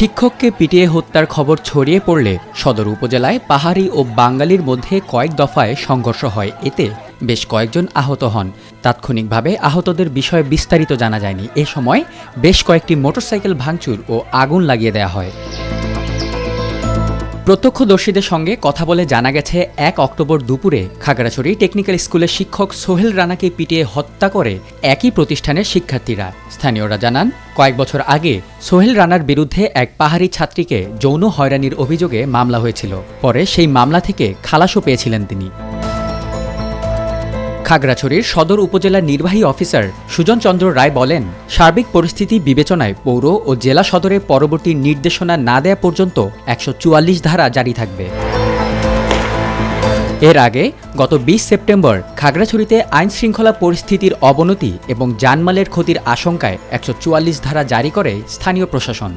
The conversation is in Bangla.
শিক্ষককে পিটিয়ে হত্যার খবর ছড়িয়ে পড়লে সদর উপজেলায় পাহাড়ি ও বাঙালির মধ্যে কয়েক দফায় সংঘর্ষ হয়। এতে বেশ কয়েকজন আহত হন। তাৎক্ষণিকভাবে আহতদের বিষয়ে বিস্তারিত জানা যায়নি। এ সময় বেশ কয়েকটি মোটরসাইকেল ভাঙচুর ও আগুন লাগিয়ে দেওয়া হয়। প্রত্যক্ষদর্শীদের সঙ্গে কথা বলে জানা গেছে, এক অক্টোবর দুপুরে খাগড়াছড়ি টেকনিক্যাল স্কুলের শিক্ষক সোহেল রানাকে পিটিয়ে হত্যা করে একই প্রতিষ্ঠানের শিক্ষার্থীরা। স্থানীয়রা জানান, কয়েক বছর আগে সোহেল রানার বিরুদ্ধে এক পাহাড়ি ছাত্রীকে যৌন হয়রানির অভিযোগে মামলা হয়েছিল। পরে সেই মামলা থেকে খালাসও পেয়েছিলেন তিনি। খাগড়াছড়ির সদর উপজেলার নির্বাহী অফিসার সুজন চন্দ্র রায় বলেন, সার্বিক পরিস্থিতি বিবেচনায় পৌর ও জেলা সদরে পরবর্তী নির্দেশনা না দেয়া পর্যন্ত একশো চুয়াল্লিশ ধারা জারি থাকবে। এর আগে গত বিশ সেপ্টেম্বর খাগড়াছড়িতে আইন শৃঙ্খলা পরিস্থিতির অবনতি এবং জানমালের ক্ষতির আশঙ্কায় একশো চুয়াল্লিশ ধারা জারি করে স্থানীয় প্রশাসন।